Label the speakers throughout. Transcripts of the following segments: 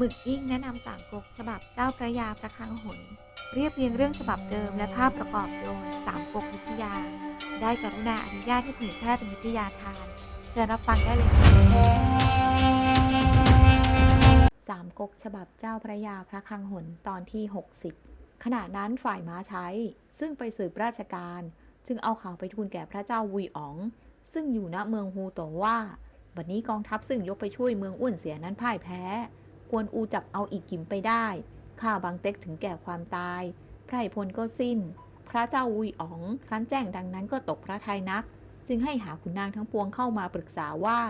Speaker 1: หมึกยิ่งแนะนำสามก๊กฉบับเจ้าพระยาพระคลังหนเรียบเรียงเรื่องฉบับเดิมและภาพประกอบโดยสามก๊กวิทยา ได้กรุณาอนุญาตให้เผยแพร่เป็นวิทยาทานเชิญรับฟังได้เลย
Speaker 2: สามก๊กฉบับเจ้าพระยาพระคลังหนตอนที่ 60 ขณะนั้นฝ่ายม้าใช้ ซึ่งไปสืบราชการ จึงเอาข่าวไปทูลแก่พระเจ้าวุยอ๋อง ซึ่งอยู่ณเมืองฮูโตว่า บัดนี้กองทัพซึ่งยกไปช่วยเมืองอ้วนเสียนั้นพ่ายแพ้ กวนอูจับเอาอีกกิมไปได้ข้าบางเต็กถึงแก่ความตาย ไพรพลก็สิ้น พระเจ้าวุยอ๋องครั้นแจ้งดังนั้นก็ตกพระทัยนัก จึงให้หาขุนนางทั้งปวงเข้ามาปรึกษาว่า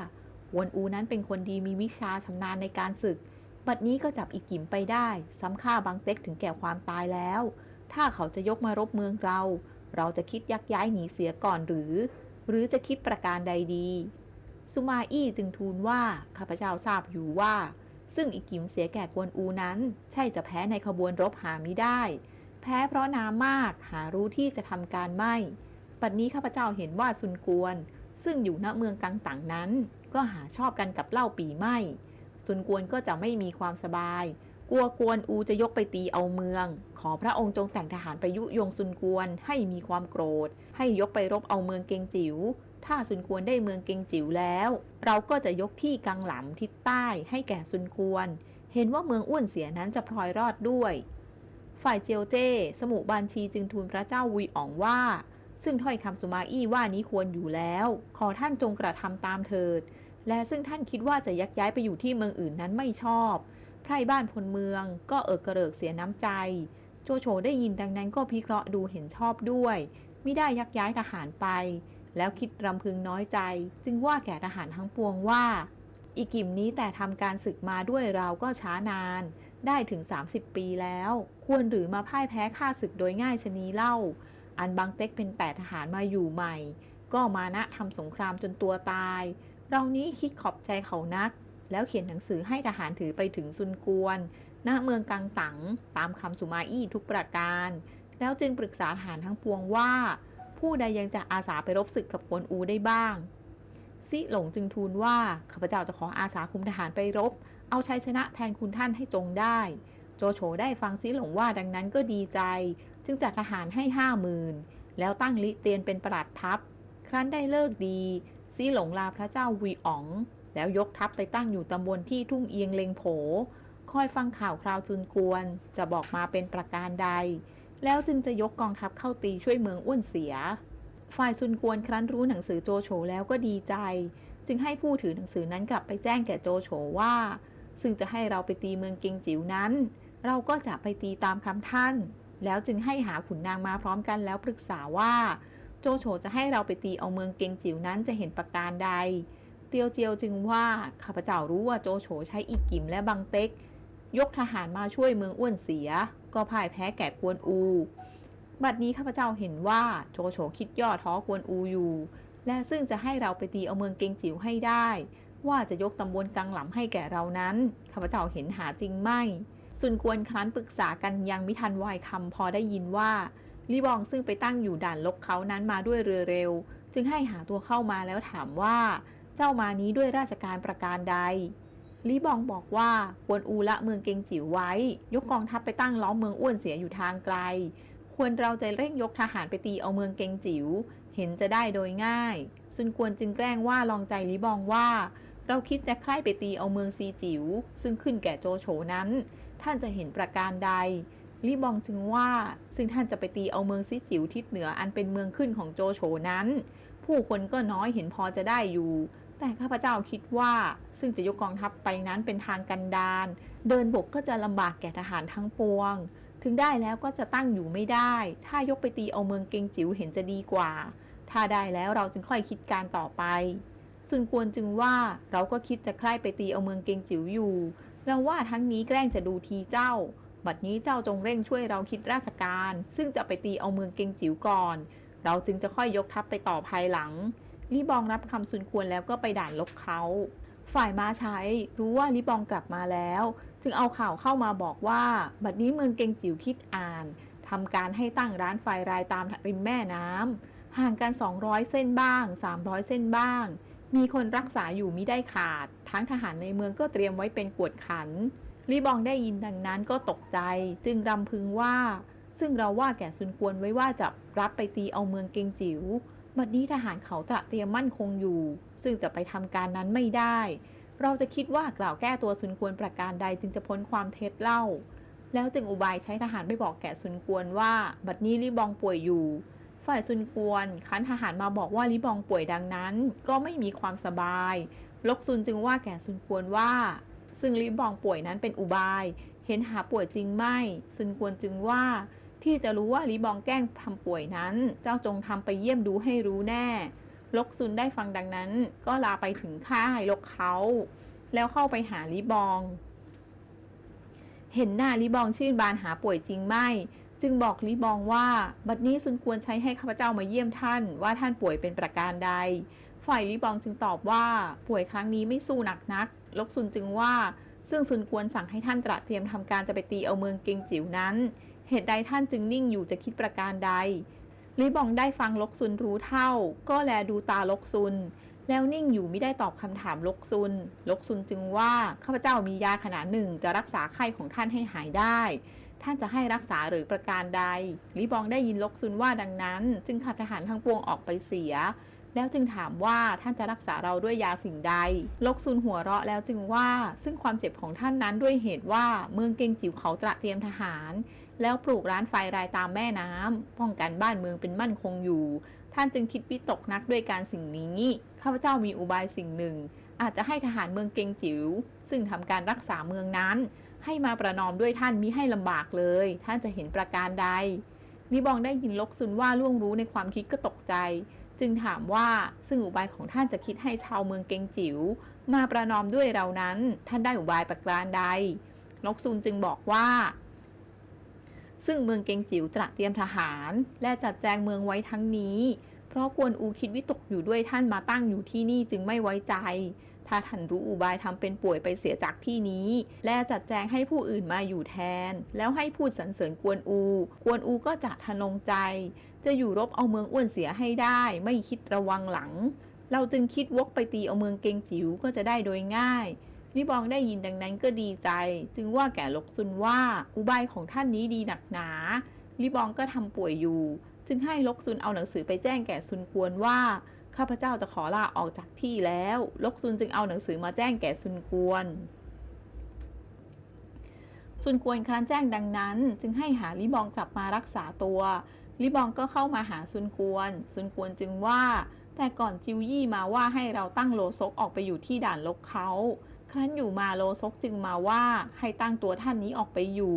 Speaker 2: กวนอูนั้นเป็นคนดีมีวิชาชำนาญในการศึก บัดนี้ก็จับอีกกิมไปได้ซ้ำค่าบางเต็กถึงแก่ความตายแล้ว ถ้าเขาจะยกมารบเมืองเรา เราจะคิดยักย้ายหนีเสียก่อนหรือ หรือจะคิดประการใดดี สุมาอี้จึงทูลว่าข้าพเจ้าทราบอยู่ว่า ซึ่งอีกิมเสียแก่กวนอูนั้น ใช่จะแพ้ในขบวนรบหามิได้ แพ้เพราะน้ำมากหารู้ที่จะทำการไม่บัดนี้ข้าพเจ้าเห็นว่าซุนกวน ซึ่งอยู่ณเมืองกังตังนั้น ก็หาชอบกันกับเล่าปีไม่ซุนกวนก็จะไม่มีความสบาย กลัวกวนอูจะยกไปตีเอาเมือง ขอพระองค์จงแต่งทหารไปยุยงซุนกวนให้มีความโกรธ ให้ยกไปรบเอาเมืองเกงจิ๋ว ถ้าซุนกวนได้เมืองเกงจิ๋วแล้ว เราก็จะยกที่กังหลำทิศใต้ให้แก่ซุนกวน เห็นว่าเมืองอ้วนเสียนั้นจะพลอยรอดด้วย ฝ่ายเจียวเจ้สมุบานชีจึงทูลพระเจ้าวุยอ๋องว่า ซึ่งถ้อยคำสุมาอี้ว่านี้ควรอยู่แล้ว ขอท่านจงกระทำตามเถิด และซึ่งท่านคิดว่าจะยักย้ายไปอยู่ที่เมืองอื่นนั้นไม่ชอบไพร่บ้านพลเมืองก็เอิกกระเริกเสียน้ำใจ โจโฉได้ยินดังนั้นก็พิเคราะห์ดูเห็นชอบด้วย ไม่ได้ยักย้ายทหารไป แล้วคิดรำพึงน้อยใจ จึงว่าแก่ทหารทั้งปวงว่า อีกิมนี้แต่ทำการศึกมาด้วยเราก็ช้านาน ได้ถึง 30 ปีแล้ว ควรหรือมาพ่ายแพ้ข้าศึกโดยง่ายชะนีเล่า อันบางเต็กเป็นแต่ทหารมาอยู่ใหม่ ก็มานะทำสงครามจนตัวตาย เรานี้คิดขอบใจเขานัก แล้วเขียนหนังสือให้ทหารถือไปถึงซุนกวนณเมืองกังตังตามคำสุมาอี้ทุกประการ แล้วจึงปรึกษาทหารทั้งปวงว่า ผู้ใดยังจะอาสาไปรบศึกกับกวนอูได้บ้าง ซิหลงจึงทูลว่าข้าพเจ้าจะขออาสาคุมทหารไปรบ เอาชัยชนะแทนคุณท่านให้จงได้ โจโฉได้ฟังซิหลงว่าดังนั้นก็ดีใจ จึงจัดทหารให้ห้าหมื่นแล้วตั้งลิเตียนเป็นประหลัดทัพ ครั้นได้เลิกดีซีหลงลาพระเจ้าวีอ๋อง แล้วยกทัพไปตั้งอยู่ตำบลที่ทุ่งเอียงเลงโผ คอยฟังข่าวคราวจุนกวน จะบอกมาเป็นประการใด แล้วจึงจะยกกองทัพเข้าตีช่วยเมืองอ้วนเสีย ฝ่ายซุนกวนครั้นรู้หนังสือโจโฉแล้วก็ดีใจ จึงให้ผู้ถือหนังสือนั้นกลับไปแจ้งแก่โจโฉว่า ซึ่งจะให้เราไปตีเมืองเกงจิ๋วนั้น เราก็จะไปตีตามคำท่าน แล้วจึงให้หาขุนนางมาพร้อมกันแล้วปรึกษาว่า โจโฉจะให้เราไปตีเอาเมืองเกงจิ๋วนั้นจะเห็นประการใด เตียวเจียวจึงว่าข้าพเจ้ารู้ว่าโจโฉใช้อีกกิมและบังเต็ก ยกทหารมาช่วยเมืองอ้วนเสีย ก็พ่ายแพ้แก่กวนอู บัดนี้ข้าพเจ้าเห็นว่าโจโฉคิดย่อท้อกวนอูอยู่ และซึ่งจะให้เราไปตีเอาเมืองเกงจิ๋วให้ได้ ว่าจะยกตำบลกังหลำให้แก่เรานั้นข้าพเจ้าเห็นหาจริงไม่ สุนกวนครั้นปรึกษากันยังมิทันวายคำพอได้ยินว่าลีบองซึ่งไปตั้งอยู่ด่านลกเขานั้นมาด้วยเรือเร็ว จึงให้หาตัวเข้ามาแล้วถามว่า เจ้ามานี้ด้วยราชการประการใด ลีบองบอกว่ากวนอูละเมืองเกงจิ๋วไว้ ยกกองทัพไปตั้งล้อมเมืองอ้วนเสียอยู่ทางไกล ควรเราจะเร่งยกทหารไปตีเอาเมืองเกงจิ๋วเห็นจะได้โดยง่ายซุนกวนจึงแกล้งว่าลองใจลีบองว่า เราคิดจะใคร่ไปตีเอาเมืองซีจิ๋วซึ่งขึ้นแก่โจโฉนั้น ท่านจะเห็นประการใดลีบองจึงว่า ซึ่งท่านจะไปตีเอาเมืองซีจิ๋วทิศเหนืออันเป็นเมืองขึ้นของโจโฉนั้น ผู้คนก็น้อยเห็นพอจะได้อยู่ แต่ข้าพเจ้าคิดว่าซึ่งจะยกกองทัพไปนั้นเป็นทางกันดารเดินบกก็จะลำบากแก่ทหารทั้งปวง ถึงได้แล้วก็จะตั้งอยู่ไม่ได้ ถ้ายกไปตีเอาเมืองเกงจิ๋วเห็นจะดีกว่า ถ้าได้แล้วเราจึงค่อยคิดการต่อไปซุนกวนจึงว่าเราก็คิดจะใคร่ไปตีเอาเมืองเกงจิ๋วอยู่เราว่าทั้งนี้แกล้งจะดูทีเจ้า บัดนี้เจ้าจงเร่งช่วยเราคิดราชการ ซึ่งจะไปตีเอาเมืองเกงจิ๋วก่อน เราจึงจะค่อยยกทัพไปต่อภายหลัง ลีบองรับคำซุนควรแล้วก็ไปด่านลบเขา ฝ่ายมาใช้รู้ว่าลิบองกลับมาแล้ว จึงเอาข่าวเข้ามาบอกว่า บัดนี้เมืองเกงจิ๋วคิดอ่านทำการให้ตั้งร้านไฟรายตามริมแม่น้ำห่างกัน 200 เส้นบ้าง 300 เส้นบ้าง มีคนรักษาอยู่มิได้ขาด ทั้งทหารในเมืองก็เตรียมไว้เป็นกวดขันลีบองได้ยินดังนั้นก็ตกใจ จึงรำพึงว่า ซึ่งเราว่าแก่ซุนกวนไว้ว่าจะรับไปตีเอาเมืองเกงจิ๋ว บัดนี้ทหารเขาตระเตรียมมั่นคงอยู่ ซึ่งจะไปทำการนั้นไม่ได้ เราจะคิดว่ากล่าวแก้ตัวซุนกวนประการใดจึงจะพ้นความเท็จเล่า แล้วจึงอุบายใช้ทหารไปบอกแก่ซุนกวนว่า บัดนี้ลีบองป่วยอยู่ ฝ่ายซุนกวนคันทหารมาบอกว่าลีบองป่วยดังนั้น ก็ไม่มีความสบาย ลกซุนจึงว่าแก่ซุนกวนว่า ซึ่งลีบองป่วยนั้นเป็นอุบาย เห็นหาป่วยจริงไม่ซุนกวนจึงว่า ที่จะรู้ว่าลีบองแกล้งทำป่วยนั้น เจ้าจงทำไปเยี่ยมดูให้รู้แน่ ลกซุนได้ฟังดังนั้น ก็ลาไปถึงค่ายลกเขา แล้วเข้าไปหาลีบอง เห็นหน้าลีบองชื่นบานหาป่วยจริงไม่ จึงบอกลีบองว่า บัดนี้ซุนควรใช้ให้ข้าพเจ้ามาเยี่ยมท่านว่าท่านป่วยเป็นประการใด ฝ่ายลีบองจึงตอบว่าป่วยครั้งนี้ไม่สู้หนักนัก ลกซุนจึงว่าซึ่งซุนควรสั่งให้ท่านตระเตรียมทำการจะไปตีเอาเมืองเกงจิ๋วนั้น เหตุใดท่านจึงนิ่งอยู่จะคิดประการใดลีบองได้ฟังลกซุนรู้เท่า ก็แลดูตาลกซุน แล้วนิ่งอยู่ไม่ได้ตอบคำถามลกซุน ลกซุนจึงว่าข้าพเจ้ามียาขนาดหนึ่งจะรักษาไข้ของท่านให้หายได้ ท่านจะให้รักษาหรือประการใดลีบองได้ยินลกซุนว่าดังนั้น จึงขับทหารทั้งปวงออกไปเสีย แล้วจึงถามว่าท่านจะรักษาเราด้วยยาสิ่งใด ลกซุนหัวเราะแล้วจึงว่าซึ่งความเจ็บของท่านนั้นด้วยเหตุว่าเมืองเกงจิ๋วเขาตระเตรียมทหาร แล้วปลูกร้านไฟรายตามแม่น้ำป้องกันบ้านเมืองเป็นมั่นคงอยู่ ท่านจึงคิดวิตกนักด้วยการสิ่งนี้ ข้าพเจ้ามีอุบายสิ่งหนึ่ง อาจจะให้ทหารเมืองเกงจิ๋ว ซึ่งทำการรักษาเมืองนั้น ให้มาประนอมด้วยท่านมิให้ลำบากเลย ท่านจะเห็นประการใดนิบองได้ยินลกซุนว่าล่วงรู้ในความคิดก็ตกใจ จึงถามว่าซึ่งอุบายของท่านจะคิดให้ชาวเมืองเกงจิ๋ว มาประนอมด้วยเรานั้น ท่านได้อุบายประการใดลกซุนจึงบอกว่า ซึ่งเมืองเกงจิ๋วตระเตรียมทหาร และจัดแจงเมืองไว้ทั้งนี้ เพราะกวนอูคิดวิตกอยู่ด้วยท่านมาตั้งอยู่ที่นี่จึงไม่ไว้ใจ ถ้าท่านรู้อุบายทำเป็นป่วยไปเสียจากที่นี้ และจัดแจงให้ผู้อื่นมาอยู่แทน แล้วให้พูดสรรเสริญกวนอู กวนอูก็จะทะนงใจ จะอยู่รบเอาเมืองอ้วนเสียให้ได้ ไม่คิดระวังหลัง เราจึงคิดวกไปตีเอาเมืองเกงจิ๋วก็จะได้โดยง่าย นิบองได้ยินดังนั้นก็ดีใจ จึงว่าแก่ลกซุนว่าอุบายของท่านนี้ดีหนักหนาลิบองก็ทำป่วยอยู่ จึงให้ลกซุนเอาหนังสือไปแจ้งแก่ซุนกวนว่าข้าพเจ้าจะขอลาออกจากที่แล้ว ลกซุนจึงเอาหนังสือมาแจ้งแก่ซุนกวนซุนกวนครานแจ้งดังนั้น จึงให้หาลิบองกลับมารักษาตัวลิบองก็เข้ามาหาซุนกวน ซุนกวนจึงว่า แต่ก่อนจิวยี่มาว่าให้เราตั้งโลซกออกไปอยู่ที่ด่านลกเขา ครั้นอยู่มาโลซกจึงมาว่าให้ตั้งตัวท่านนี้ออกไปอยู่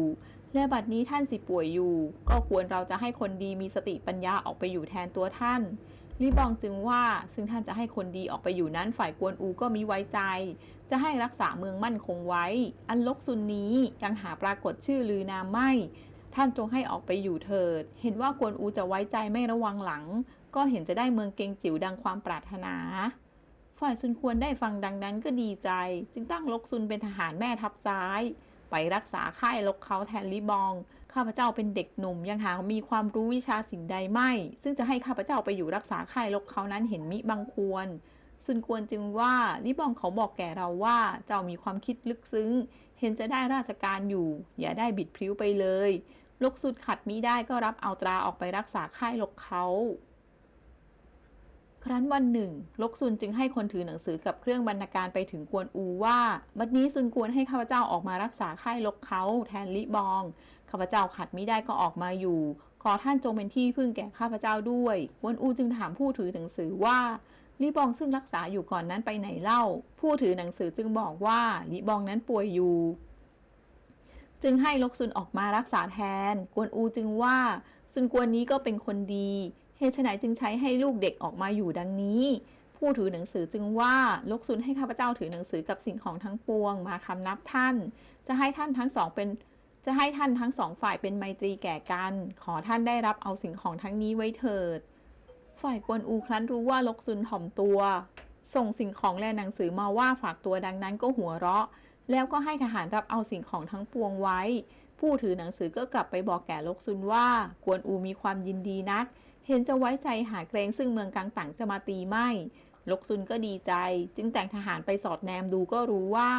Speaker 2: และบัดนี้ท่านสิป่วยอยู่ ก็ควรเราจะให้คนดีมีสติปัญญาออกไปอยู่แทนตัวท่านลีบองจึงว่าซึ่งท่านจะให้คนดีออกไปอยู่นั้นฝ่ายกวนอูก็มิไว้ใจ จะให้รักษาเมืองมั่นคงไว้ อันลกซุนนี้ยังหาปรากฏชื่อลือนามไม่ ท่านจงให้ออกไปอยู่เถิด เห็นว่ากวนอูจะไว้ใจไม่ระวังหลัง ก็เห็นจะได้เมืองเกงจิ๋วดังความปรารถนา ฝ่ายซุนควรได้ฟังดังนั้นก็ดีใจ จึงตั้งลกซุนเป็นทหารแม่ทัพซ้าย ไปรักษาค่ายลกเขาแทนลิบอง ข้าพเจ้าเป็นเด็กหนุ่มยังหามีความรู้วิชาสิ่งใดไม่ ซึ่งจะให้ข้าพเจ้าไปอยู่รักษาค่ายลกเขานั้นเห็นมิบังควรซุนควรจึงว่าลิบองเขาบอกแก่เราว่าเจ้ามีความคิดลึกซึ้ง เห็นจะได้ราชการอยู่ อย่าได้บิดพริ้วไปเลย ลกสุดขัดมิได้ก็รับเอาตราออกไปรักษาค่ายลกเขา ครั้นวันหนึ่ง ลกซุนจึงให้คนถือหนังสือกับเครื่องบรรณาการไปถึงกวนอูว่า บัดนี้ซุนกวนให้ข้าพเจ้าออกมารักษาค่ายลกเขาแทนลิบอง ข้าพเจ้าขัดมิได้ก็ออกมาอยู่ ขอท่านจงเป็นที่พึ่งแก่ข้าพเจ้าด้วย กวนอูจึงถามผู้ถือหนังสือว่าลิบองซึ่งรักษาอยู่ก่อนนั้นไปไหนเล่า ผู้ถือหนังสือจึงบอกว่าลิบองนั้นป่วยอยู่ จึงให้ลกซุนออกมารักษาแทน กวนอูจึงว่าซุนกวนนี้ก็เป็นคนดี เหตุไฉนจึงใช้ให้ลูกเด็กออกมาอยู่ดังนี้ ผู้ถือหนังสือจึงว่าลกซุนให้ข้าพเจ้าถือหนังสือกับสิ่งของทั้งปวงมาคำนับท่าน จะให้ท่านทั้งสองเป็นจะให้ท่านทั้งสองฝ่ายเป็นไมตรีแก่กัน ขอท่านได้รับเอาสิ่งของทั้งนี้ไว้เถิด ฝ่ายกวนอูครั้นรู้ว่าลกซุนถ่อมตัว ส่งสิ่งของและหนังสือมาว่าฝากตัวดังนั้นก็หัวเราะ แล้วก็ให้ทหารรับเอาสิ่งของทั้งปวงไว้ ผู้ถือหนังสือก็กลับไปบอกแก่ลกซุนว่า กวนอูมีความยินดีนัก เห็นจะไว้ใจหาเกรงซึ่งเมืองกังตังจะมาตีไม่ลกซุนก็ดีใจ จึงแต่งทหารไปสอดแนมดูก็รู้ว่า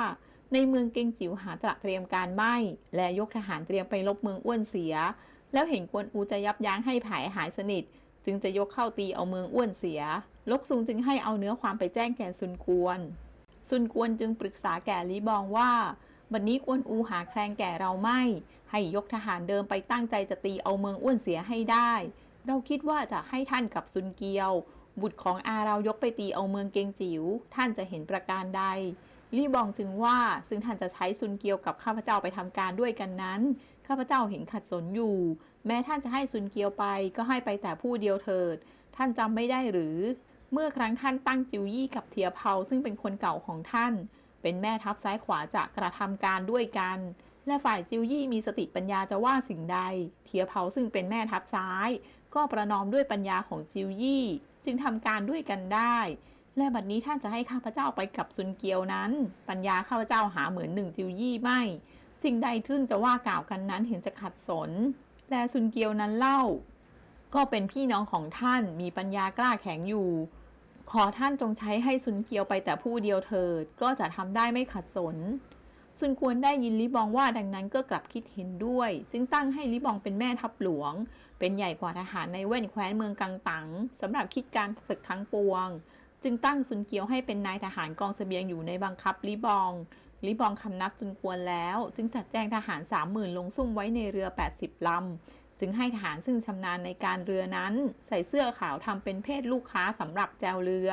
Speaker 2: ในเมืองเกงจิ๋วหาตระเตรียมการไม่ และยกทหารเตรียมไปลบเมืองอ้วนเสีย แล้วเห็นกวนอูจะยับยั้งให้ผายหายสนิท จึงจะยกเข้าตีเอาเมืองอ้วนเสีย ลกซุงจึงให้เอาเนื้อความไปแจ้งแก่ซุนกวน ซุนกวนจึงปรึกษาแก่ลีบองว่าบัดนนี้กวนอูหาแคลงแก่เราไม่ ให้ยกทหารเดิมไปตั้งใจจะตีเอาเมืองอ้วนเสียให้ได้ เราคิดว่าจะให้ท่านกับซุนเกียว บุตรของอาเรายกไปตีเอาเมืองเกงจิ๋วท่านจะเห็นประการใดลี่บองจึงว่าซึ่งท่านจะใช้ซุนเกียวกับข้าพเจ้าไปทำการด้วยกันนั้น ข้าพเจ้าเห็นขัดสนอยู่ แม้ท่านจะให้ซุนเกียวไปก็ให้ไปแต่ผู้เดียวเถิด ท่านจำไม่ได้หรือ เมื่อครั้งท่านตั้งจิวยี่กับเทียเผาซึ่งเป็นคนเก่าของท่าน เป็นแม่ทัพซ้ายขวาจะกระทำการด้วยกัน และฝ่ายจิวยี่มีสติปัญญาจะว่าสิ่งใด เทียเผาซึ่งเป็นแม่ทัพซ้าย ก็ประนอมด้วยปัญญาของจิวยี่ จึงทำการด้วยกันได้ และบัดนี้ท่านจะให้ข้าพเจ้าไปกับซุนเกียวนั้น ปัญญาข้าพเจ้าหาเหมือนหนึ่งจิวยี่ไม่ สิ่งใดซึ่งจะว่ากล่าวกันนั้นเห็นจะขัดสน และซุนเกียวนั้นเล่า ก็เป็นพี่น้องของท่านมีปัญญากล้าแข็งอยู่ ขอท่านจงใช้ให้ซุนเกียวไปแต่ผู้เดียวเถิดก็จะทำได้ไม่ขัดสน ซุนกวนได้ยินลิบองว่าดังนั้นก็กลับคิดเห็นด้วย จึงตั้งให้ลิบองเป็นแม่ทัพหลวง เป็นใหญ่กว่าทหารในเว่นแคว้นเมืองกังตังสำหรับคิดการศึกทั้งปวง จึงตั้งซุนเกียวให้เป็นนายทหารกองเสบียงอยู่ในบังคับลิบองลิบองคำนับซุนกวนแล้ว จึงจัดแจงทหารสามหมื่นลงซุ่มไว้ในเรือ 80ลำจึงให้ทหารซึ่งชำนาญในการเรือนั้น ใส่เสื้อขาวทำเป็นเพศลูกค้าสำหรับแจวเรือ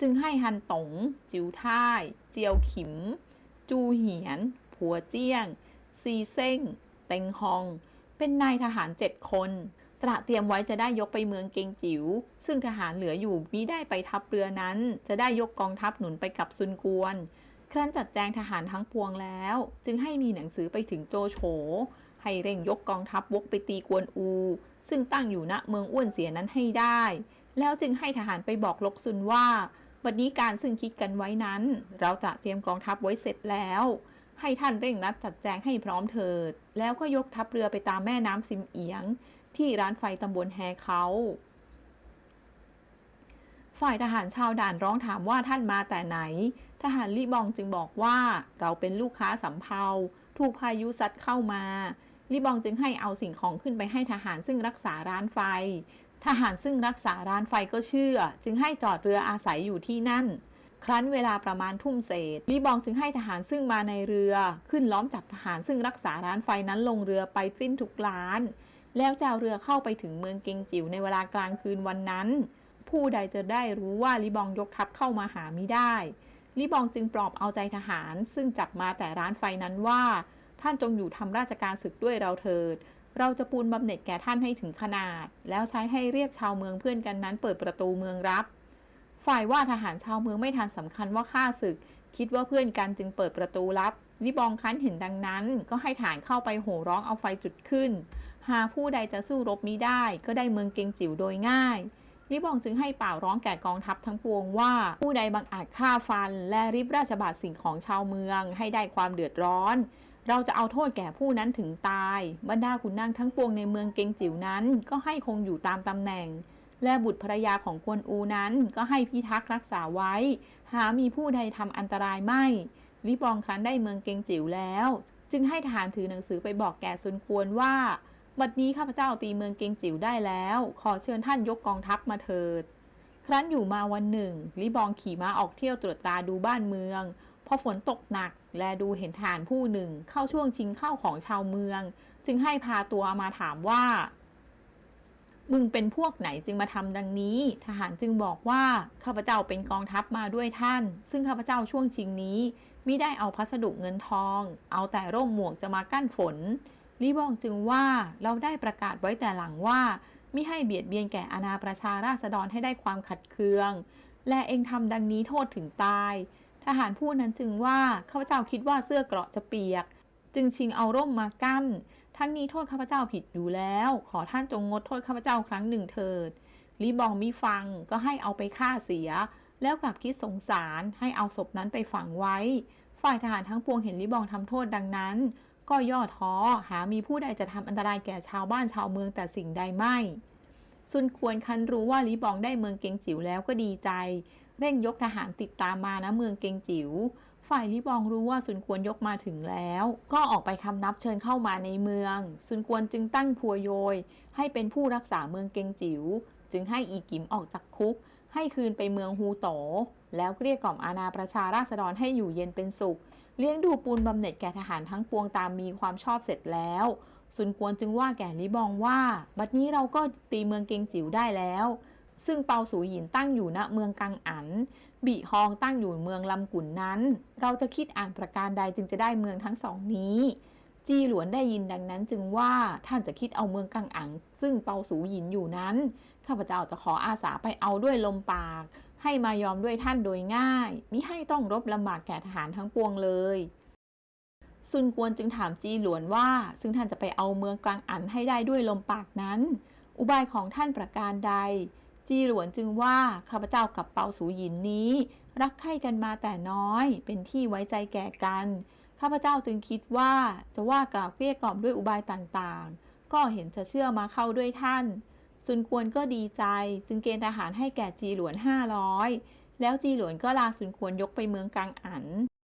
Speaker 2: จึงให้ฮันตงจิวท่าย เจียวขิม จูเหียน ผัวเจี้ยง ซีเซ้งเต็งฮอง เป็นนายทหารเจ็ดคน ตระเตรียมไว้จะได้ยกไปเมืองเกงจิว๋ว ซึ่งทหารเหลืออยู่มิได้ไปทัพเรือนั้น จะได้ยกกองทัพหนุนไปกับซุนกวน ครั้นจัดแจงทหารทั้งปวงแล้ว จึงให้มีหนังสือไปถึงโจโฉ ให้เร่งยกกองทัพวกไปตีกวนอู ซึ่งตั้งอยู่ณเมืองอ้วนเสียนั้นให้ได้ แล้วจึงให้ทหารไปบอกลกซุนว่า บัดนี้การซึ่งคิดกันไว้นั้น เราจะเตรียมกองทัพไว้เสร็จแล้ว ให้ท่านเร่งรัดจัดแจงให้พร้อมเถิด แล้วก็ยกทัพเรือไปตามแม่น้ำซิมเอียง ที่ร้านไฟตำบลแฮเขา ฝ่ายทหารชาวด่านร้องถามว่าท่านมาแต่ไหน ทหารลี่บองจึงบอกว่าเราเป็นลูกค้าสำเภาถูกพายุซัดเข้ามาลี่บองจึงให้เอาสิ่งของขึ้นไปให้ทหารซึ่งรักษาร้านไฟ ทหารซึ่งรักษาร้านไฟก็เชื่อ จึงให้จอดเรืออาศัยอยู่ที่นั่น ครั้นเวลาประมาณทุ่มเศษลีบองจึงให้ทหารซึ่งมาในเรือ ขึ้นล้อมจับทหารซึ่งรักษาร้านไฟนั้นลงเรือไปสิ้นทุกร้าน แล้วจะเอาเรือเข้าไปถึงเมืองเกงจิ๋วในเวลากลางคืนวันนั้น ผู้ใดจะได้รู้ว่าลิบองยกทัพเข้ามาหาม่ได้ลิบองจึงปลอบเอาใจทหารซึ่งจับมาแต่ร้านไฟนั้นว่า ท่านจงอยู่ทำราชการศึกด้วยเราเถิด เราจะปูนบำเหน็จแก่ท่านให้ถึงขนาด แล้วใช้ให้เรียกชาวเมืองเพื่อนกันนั้น เปิดประตูเมืองรับ ฝ่ายว่าทหารชาวเมืองไม่ทันสำคัญว่าฆ่าศึก คิดว่าเพื่อนกันจึงเปิดประตูรับลิบองคันเห็นดังนั้น ก็ให้ฐานเข้าไปโห่ร้องเอาไฟจุดขึ้น หาผู้ใดจะสู้รบมิได้ก็ได้เมืองเกงจิ๋วโดยง่ายลิบองจึงให้เป่าร้องแก่กองทัพทั้งปวงว่า ผู้ใดบังอาจฆ่าฟัน และริบราชบาทสิ่งของชาวเมืองให้ได้ความเดือดร้อน เราจะเอาโทษแก่ผู้นั้นถึงตาย บรรดาขุนนางทั้งปวงในเมืองเกงจิ๋วนั้น ก็ให้คงอยู่ตามตำแหน่ง และบุตรภรยาของกวนอูนั้นก็ให้พิทักษ์รักษาไว้ หามีผู้ใดทำอันตรายไม่ ลิบองครั้นได้เมืองเกงจิ๋วแล้ว จึงให้ทหารถือหนังสือไปบอกแก่ซุนควรว่า บัดนี้ข้าพเจ้าตีเมืองเกงจิ๋วได้แล้ว ขอเชิญท่านยกกองทัพมาเถิด ครั้นอยู่มาวันหนึ่ง ลิบองขี่ม้าออกเที่ยวตรวจตราดูบ้านเมือง พอฝนตกหนัก และดูเห็นทหารผู้หนึ่งเข้าช่วงชิงข้าวของชาวเมือง จึงให้พาตัวมาถามว่า มึงเป็นพวกไหนจึงมาทำดังนี้ ทหารจึงบอกว่าข้าพเจ้าเป็นกองทัพมาด้วยท่าน ซึ่งข้าพเจ้าช่วงชิงนี้มิได้เอาพัสดุเงินทอง เอาแต่ร่มหมวกจะมากั้นฝนลิบองจึงว่าเราได้ประกาศไว้แต่หลังว่ามิให้เบียดเบียนแก่อาณาประชาราษฎรให้ได้ความขัดเคือง และเองทำดังนี้โทษถึงตาย ทหารผู้นั้นจึงว่าข้าพเจ้าคิดว่าเสื้อเกราะจะเปียก จึงชิงเอาร่มมากั้น ทั้งนี้โทษข้าพเจ้าผิดอยู่แล้ว ขอท่านจงงดโทษข้าพเจ้าครั้งหนึ่งเถิดลิบองมิฟังก็ให้เอาไปฆ่าเสีย แล้วกลับคิดสงสารให้เอาศพนั้นไปฝังไว้ ฝ่ายทหารทั้งปวงเห็นลิบองทำโทษดังนั้น ก็ย่อท้อหามีผู้ใดจะทำอันตรายแก่ชาวบ้านชาวเมืองแต่สิ่งใดไม่ซุนควรคันรู้ว่าลิบองได้เมืองเกงจิ๋วแล้วก็ดีใจ เร่งยกทหารติดตามมานะเมืองเกงจิ๋ว ฝ่ายลิบองรู้ว่าซุนควรยกมาถึงแล้ว ก็ออกไปคำนับเชิญเข้ามาในเมือง ซุนควรจึงตั้งพัวโยย ให้เป็นผู้รักษาเมืองเกงจิ๋ว จึงให้อีกิมออกจากคุก ให้คืนไปเมืองฮูโตแล้วเกลี้ยกล่อมอาณาประชาราษฎรให้อยู่เย็นเป็นสุข เลี้ยงดูปูนบำเหน็จแก่ทหารทั้งปวงตามมีความชอบเสร็จแล้วซุนกวนจึงว่าแก่ลิบองว่า บัดนี้เราก็ตีเมืองเกงจิ๋วได้แล้ว ซึ่งเปาสูหยินตั้งอยู่ณเมืองกังอัน บีฮองตั้งอยู่เมืองลำกุนนั้น เราจะคิดอ่านประการใดจึงจะได้เมืองทั้งสองนี้จีหลวนได้ยินดังนั้นจึงว่าท่านจะคิดเอาเมืองกังอัง ซึ่งเปาสูหยินอยู่นั้น ข้าพเจ้าจะขออาสาไปเอาด้วยลมปาก ให้มายอมด้วยท่านโดยง่ายมิให้ต้องรบลำบากแก่ทหารทั้งปวงเลยซุนกวนจึงถามจีหลวนว่า ซึ่งท่านจะไปเอาเมืองกังอันให้ได้ด้วยลมปากนั้น อุบายของท่านประการใด จีหลวนจึงว่าข้าพเจ้ากับเปาสูหยินนี้ รักใคร่กันมาแต่น้อย เป็นที่ไว้ใจแก่กัน ข้าพเจ้าจึงคิดว่าจะว่ากล่าวเกลี้ยกล่อมด้วยอุบายต่างๆ ก็เห็นจะเชื่อมาเข้าด้วยท่านซุนกวนก็ดีใจ จึงเกณฑ์ทหารให้แก่จีหลวน 500 แล้วจีหลวนก็ลาซุนกวนยกไปเมืองกังอัน